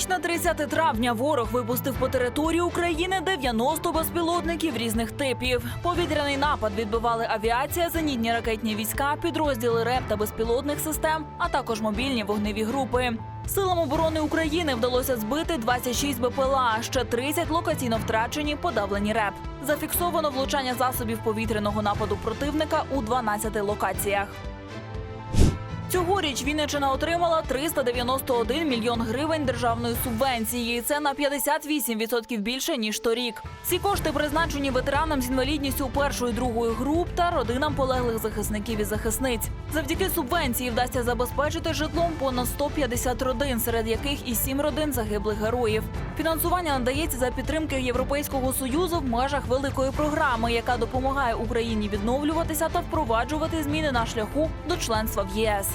ніч на 30 травня ворог випустив по території України 90 безпілотників різних типів. Повітряний напад відбивали авіація, зенітні ракетні війська, підрозділи РЕП та безпілотних систем, а також мобільні вогневі групи. Силам оборони України вдалося збити 26 БПЛА, ще 30 локаційно втрачені, подавлені РЕП. Зафіксовано влучання засобів повітряного нападу противника у 12 локаціях. Цьогоріч Вінниччина отримала 391 мільйон гривень державної субвенції. Це на 58% більше ніж торік. Ці кошти призначені ветеранам з інвалідністю першої другої груп та родинам полеглих захисників і захисниць. Завдяки субвенції вдасться забезпечити житлом понад 150 родин, серед яких і 7 родин загиблих героїв. Фінансування надається за підтримки Європейського союзу в межах великої програми, яка допомагає Україні відновлюватися та впроваджувати зміни на шляху до членства в ЄС.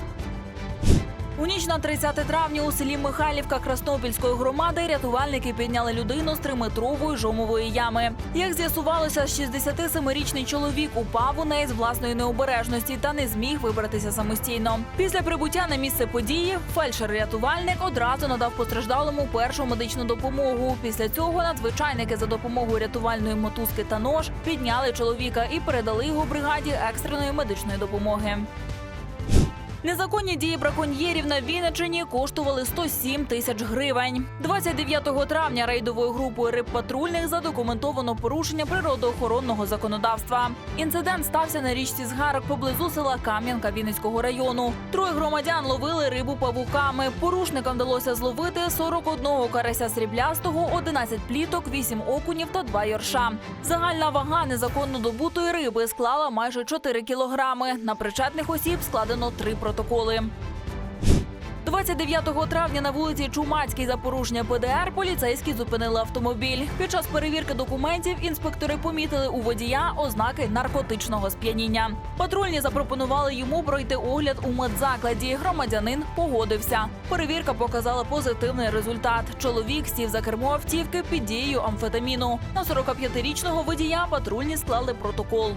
У ніч на 30 травня у селі Михайлівка Краснопільської громади рятувальники підняли людину з триметрової жомової ями. Як з'ясувалося, 67-річний чоловік упав у неї з власної необережності та не зміг вибратися самостійно. Після прибуття на місце події фельдшер-рятувальник одразу надав постраждалому першу медичну допомогу. Після цього надзвичайники за допомогою рятувальної мотузки та нож підняли чоловіка і передали його бригаді екстреної медичної допомоги. Незаконні дії браконьєрів на Вінниччині коштували 107 тисяч гривень. 29 травня рейдовою групою рибпатрульних задокументовано порушення природоохоронного законодавства. Інцидент стався на річці Згарок поблизу села Кам'янка Вінницького району. Троє громадян ловили рибу павуками. Порушникам вдалося зловити 41 карася сріблястого, 11 пліток, 8 окунів та 2 йорша. Загальна вага незаконно добутої риби склала майже 4 кілограми. На причетних осіб складено три протоколи. 29 травня на вулиці Чумацькій за ПДР поліцейські зупинили автомобіль. Під час перевірки документів інспектори помітили у водія ознаки наркотичного сп'яніння. Патрульні запропонували йому пройти огляд у медзакладі. Громадянин погодився. Перевірка показала позитивний результат. Чоловік сів за кермо автівки під дією амфетаміну. На 45-річного водія патрульні склали протокол.